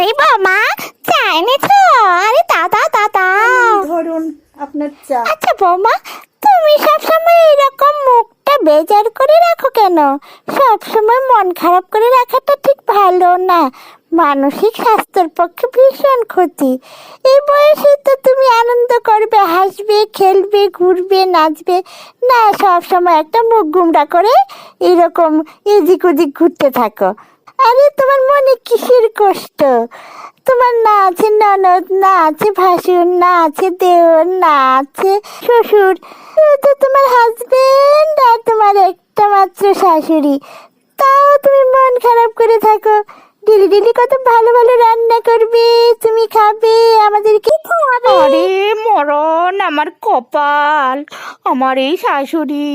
আরে বাবা চা এনেছো? আরে দাদা দাদা ধরুন আপনার চা। আচ্ছা বৌমা তুমি সবসময় এরকম মুখটা বেজার করে রাখো কেন? সবসময় মন খারাপ করে রাখাটা ঠিক ভালো না। মানসিক স্বাস্থ্যের পক্ষে ভীষণ ক্ষতি। এই বয়সে তো হাসবে খেলবে, ঘুরবে, নাচবে। না সব সময় একটা মুখ গুমরা করে এরকম এদিক ওদিক ঘুরতে থাকো। আরে, তোমার মনে কিসের কষ্ট? তোমার না আছে ননদ, না আছে ভাসুর, না আছে দেওর, না আছে শ্বশুর শুধু তোমার হাজবেন্ড আর তোমার একটা মাত্র শাশুড়ি। তাও তুমি মন খারাপ করে থাকো। ডেলি ডেলি কত ভালো ভালো রান্না করবে, তুমি খাবে, আমাদেরকে আমার কপাল, আমার এই শাশুড়ি।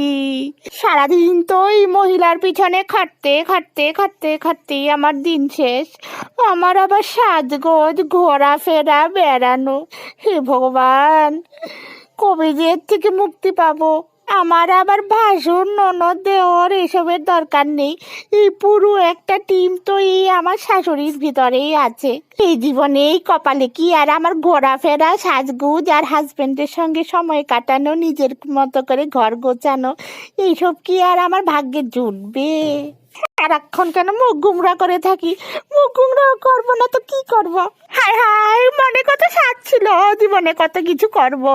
সারাদিন তো এই মহিলার পিছনে খাটতে খাটতে খাটতে, খাটতেই আমার দিন শেষ। আমার আবার সাজগোজ ঘোরাফেরা বেড়ানো। হে ভগবান, কবে যে থেকে মুক্তি পাবো? আমার আবার ভাসুর ননদ দেওয়ার এসবের দরকার নেই। এই পুরো একটা টিম তো এই আমার শাশুড়ির ভিতরেই আছে। এই জীবনে এই কপালে কি আর আমার ঘোরাফেরা, সাজগুজ আর হাজবেন্ডের সঙ্গে সময় কাটানো, নিজের মতো করে ঘর গোছানো, এইসব কি আর আমার ভাগ্যে জুটবে? সারাক্ষণ কেন মুখ গুমরা করে থাকি? মুখ গুমরা করব না তো কি করব? হায় হায়, মনে কত সাথ ছিল, জীবনে কত কিছু করব।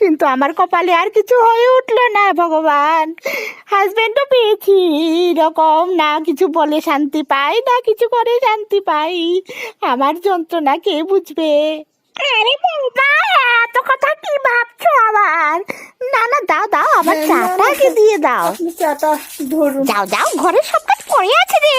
কিন্তু আমার কপালে আর কিছু হয়ে উঠল না ভগবান। হাজব্যান্ডও পেয়েছি এরকম না কিছু বলে শান্তি পাই না কিছু করে শান্তি পাই। আমার যন্ত্রণা কে বুঝবে? আরে বৌমা এত কথা কি ভাবছ আবার? না না দাও দাও আমার হ্যাঁ, চাটাকে দিয়ে দাও। চাটা ধরুন। যাও যাও ঘরে সব কাজ পড়ে আছে রে।